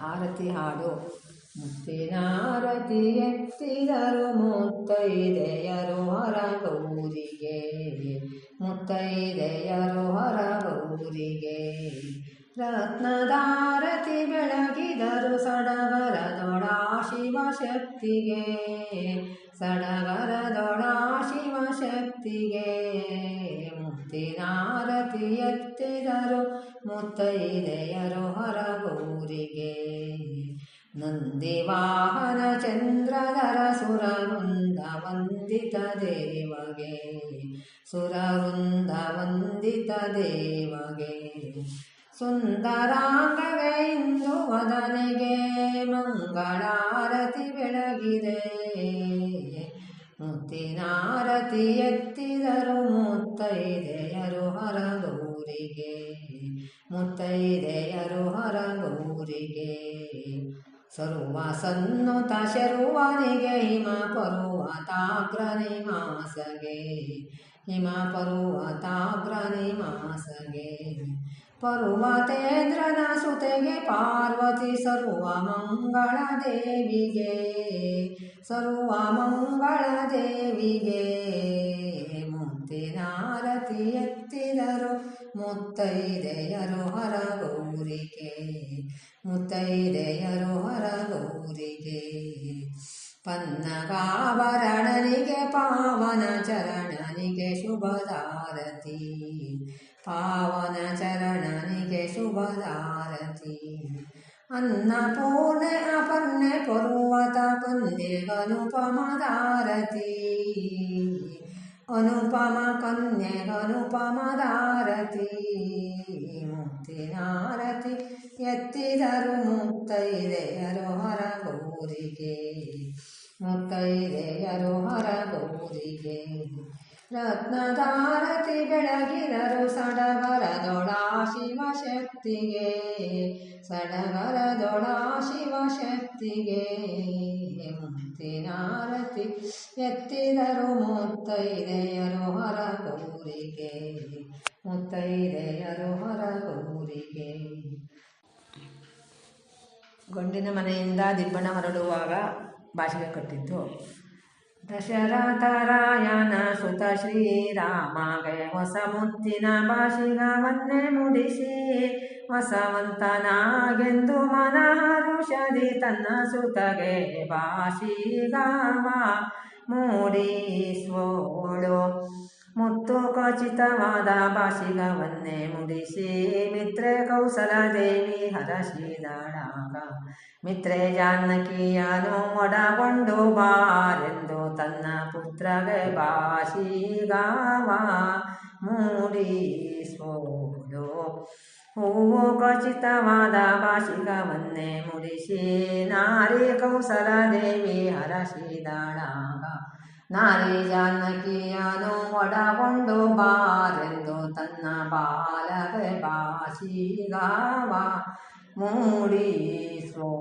ಆರತಿ ಹಾಡು. ಮುತ್ತಿನಾರತಿ ಎತ್ತಿದರು ಮುತ್ತೈದೆಯರು ಹೊರಗೌರಿಗೆ ಮುತ್ತೈದೆಯರು ಹೊರಗೌರಿಗೆ ರತ್ನದಾರತಿ ಬೆಳಗಿದರು ಸಡಗರದೊಡ ಶಿವಶಕ್ತಿಗೆ ಶಿವ ಶಿವಶಕ್ತಿಗೆ ಮುತ್ತಿನಾರತಿ ಎತ್ತಿದರು ಮುತ್ತೈದೆಯರು ಹೊರಗೂರಿಗೆ. ನಂದಿವಾಹನ ಚಂದ್ರಧರ ಸುರವೃಂದ ವಂದಿತ ದೇವಗೆ. ಸುರವೃಂದ ವಂದಿತ ದೇವಗೆ. ಸುಂದರಾಂಗಗೈಂದು ವದನೆಗೆ, ಮಂಗಳಾರತಿ ಬೆಳಗಿದೆ. ಮುತ್ತಿನಾರತಿ ಎತ್ತಿದರು ಮುತ್ತೈದೆಯರು ಹೊರಗೂರಿಗೆ ಮುತ್ತೈದೆಯರು ಹೊರಗೂರಿಗೆ ಸರ್ವ ಸನ್ನುತ ಶರುವನಿಗೆ ಹಿಮ ಪರ್ವತಾಗ್ರ ನಿವಾಸಗೆ ಹಿಮ ಪರ್ವತಾಗ್ರ ನಿವಾಸಗೆ ಪರ್ವತೇಂದ್ರನ ಸುತೆಗೆ ಪಾರ್ವತಿ ಸರ್ವ ಮಂಗಳ ದೇವಿಗೆ, ಸರ್ವ ಮಂಗಳ ದೇವಿಗೆ. ಮುಂತಿನಾರತಿ ಎತ್ತಿದರು, ಮುತ್ತೈದೆಯರು ಹೊರಗೌರಿಗೆ ಮುತ್ತೈದೆಯರು ಹೊರಗೌರಿಗೆ. ಪನ್ನಗಾಭರಣನಿಗೆ ಪಾವನ ಚರಣನಿಗೆ ಶುಭದಾರತಿ ಪಾವನ ಚರಣನಿಗೆ ಶುಭದಾರತಿ ಅನ್ನಪೂರ್ಣೆ ಅಪರ್ಣೆ ಪರ್ವತ ಕನ್ಯೆಗನುಪಮದಾರತಿ ಅನುಪಮ ಕನ್ಯೆಗನುಪಮದಾರತಿ ಮುತ್ತಿನಾರತಿ ಎತ್ತಿದರು ಮುತ್ತೈದೆಯರು ಹೊರಗೂರಿಗೆ ಮುತ್ತೈದೆಯರು ಬೆಳಗಿನರು ರತ್ನದಾರತಿ ಶಿವ ಸಡಗರದೊಳ ಶಿವಶಕ್ತಿಗೆ ಶಿವ ಶಿವಶಕ್ತಿಗೆ ಮುತ್ತಿನಾರತಿ ಎತ್ತಿದರು ಮುತ್ತೈದೆಯರು ಹೊರಗೂರಿಗೆ ಮುತ್ತೈದೆಯರು ಹೊರಗೂರಿಗೆ ಗಂಡಿನ ಮನೆಯಿಂದ ದಿಬ್ಬಣ ಹೊರಡುವಾಗ ಭಾಷೆಗೆ ಕಟ್ಟಿದ್ದು. ದಶರಥರಾಯನ ಸುತ ಶ್ರೀರಾಮಗೆ ಹೊಸ ಮುತ್ತಿನ ಭಾಷಿಗವನ್ನೇ ಮುಡಿಸಿ ಹೊಸವಂತನಾಗೆಂದು ಮನಹರುಷದಿ ತನ್ನ ಸುತಗೆ ಭಾಷಿಗವ ಮೂಡಿಸೋಳು. ಮುತ್ತು ಖಚಿತವಾದ ಭಾಷಿಗವನ್ನೇ ಮುಡಿಸಿ ಮಿತ್ರೆ ಕೌಸಲ ದೇವಿ ಹರಸಿದಳಾಗ. ಮಿತ್ರೆ ಜಾನಕಿಯನು ಒಡಗೊಂಡು ಬಾರೆಂದು ತನ್ನ ಪುತ್ರಗೆ ಭಾಷಿಗಾವ ಮೂಡಿಸೋದು. ಹೂವು ಖಚಿತವಾದ ಭಾಷಿಗವನ್ನೇ ಮುಡಿಸಿ ನಾರಿ ಕೌಸಲ ದೇವಿ ಹರಸಿದಳಾಗ. ನಾರಿ ಜಾನಕಿಯನು ಒಡಗೊಂಡು ಬಾರೆಂದು ತನ್ನ ಬಾಲಗೆ ಭಾಷಿಗಾವ ಮೂಡಿಸೋಳು